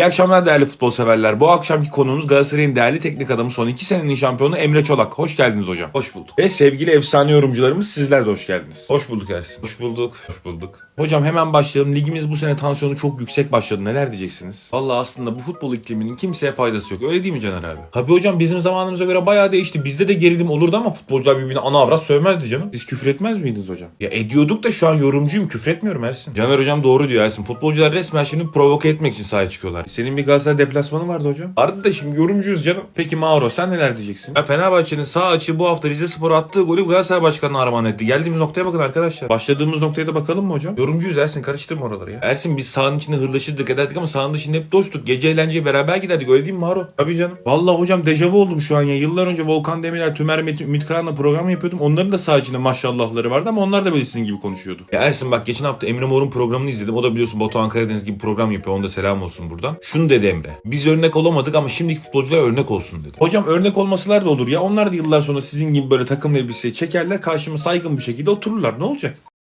İyi akşamlar değerli futbol severler. Bu akşamki konuğumuz Galatasaray'ın değerli teknik adamı son 2 senenin şampiyonu Emre Çolak. Hoş geldiniz hocam. Hoş bulduk. Ve sevgili efsane yorumcularımız sizler de hoş geldiniz. Hoş bulduk Ersin. Hoş bulduk. Hoş bulduk. Hocam hemen başlayalım. Ligimiz bu sene tansiyonu çok yüksek başladı. Neler diyeceksiniz? Valla aslında bu futbol ikliminin kimseye faydası yok. Öyle değil mi Caner abi? Tabii hocam bizim zamanımıza göre bayağı değişti. Bizde de gerilim olurdu ama futbolcular birbirine ana avrat sövmezdi canım. Siz küfür etmez miydiniz hocam? Ya ediyorduk da şu an yorumcuyum. Küfür etmiyorum Ersin. Caner hocam doğru diyor Ersin. Futbolcular resmen şimdi provoke etmek için sahaya çıkıyorlar. Senin bir Galatasaray deplasmanı vardı hocam. Vardı da şimdi yorumcuyuz canım. Peki Mauro sen neler diyeceksin? Ya Fenerbahçe'nin sağ açığı bu hafta Rize Spor'a attığı golü Galatasaray Başkanı'na armağan etti. Geldiğimiz noktaya bakın arkadaşlar. Başladığımız noktaya da bakalım mı hocam? Yorumcuyuz Ersin karıştırma oraları ya. Ersin biz sahanın içinde hırlaşırdık ederdik ama sahanın dışında hep dosttuk. Gece eğlenceye beraber giderdik öyle değil mi Mauro? Tabii canım. Vallahi hocam dejavu oldum şu an ya. Yıllar önce Volkan Demirel, Tümer Metin, Ümit Karan'la program yapıyordum. Onların da sağ içinde maşallahları vardı ama onlar da böyle sizin gibi konuşuyordu. Ya Ersin bak geçen hafta Emre Mor'un programını izledim. O da biliyorsun Batuhan Karadeniz gibi program yapıyor. Onda selam olsun buradan. Şunu dedi Emre. Biz örnek olamadık ama şimdiki futbolcular örnek olsun dedi. Hocam örnek olmasalar da olur ya. Onlar da yıllar sonra sizin gibi böyle takım elbiseyi çekerler. Karşıma saygın bir şekilde otururlar. Ne olacak?